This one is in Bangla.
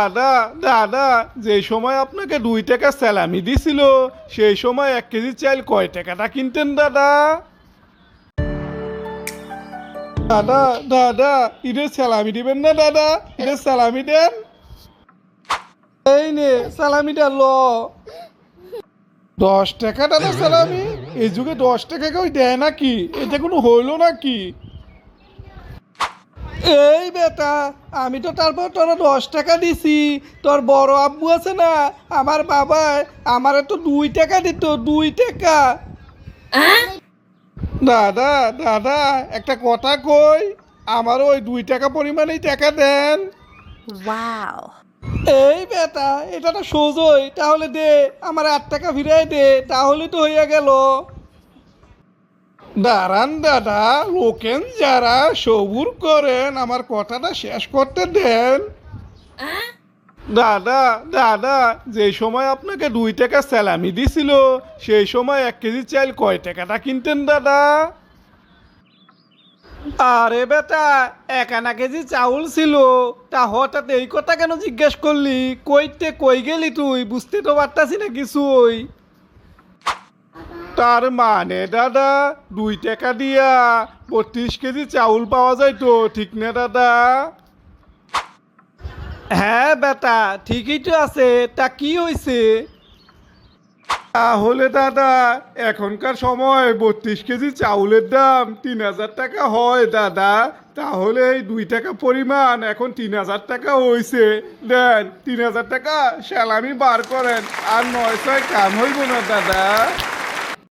দাদা দাদা, যে সময় আপনাকে দুই টাকা স্যালামি দিছিল, সেই সময় এক কেজি চাল কয় টাকাটা কিনতেন, দাদা? দাদা দাদা, ঈদের স্যালামি দিবেন না, দাদা? ঈদের স্যালামি দেন। এই নে, স্যালামিটা ল। দশ টাকা, দাদা, স্যালামি? এই যুগে দশ টাকা কেউ দেয় নাকি? এটা কোনো হইল নাকি? এই বেটা আমি তো তারপর তোর দশ টাকা দিছি। তোর বড় আব্বু আছে না আমার বাবা আমার তো দুই টাকা দিত দুই টাকা। দাদা দাদা একটা কথা কই আমার ওই দুই টাকা পরিমাণেই টাকা দেন. এই বেটা এটা তো সোজই তাহলে দে আমার আট টাকা ফিরাই দে তাহলে তো হইয়া গেল। দাঁড়ান দাদা লোকেন যারা সবুর করেন আমার কথাটা শেষ করতে দেন। দাদা দাদা যে সময় আপনাকে দুই টাকা স্যালামি দিছিল সেই সময় এক কেজি চাল কয় টাকাটা কিনতেন দাদা? আরে বেটা এক আনা কেজি চাউল ছিল। তা হঠাৎ এই কথা কেন জিজ্ঞেস করলি? কইতে কই গেলি তুই? বুঝতে তো পারতাছি না কিছুই। তার মানে দাদা? দুই টাকা দিয়া বত্রিশ কেজি চাউল পাওয়া যায় তো ঠিক না দাদা? হ্যাঁ বেটা ঠিকই তো আছে। তা কি হয়েছে তাহলে দাদা এখনকার সময় বত্রিশ কেজি চাউলের দাম তিন হাজার টাকা হয় দাদা। তাহলে এই দুই টাকা পরিমাণ এখন তিন হাজার টাকা হয়েছে দেন তিন হাজার টাকা স্যালামি বার করেন আর নয় ছয় কাম হইব না দাদা।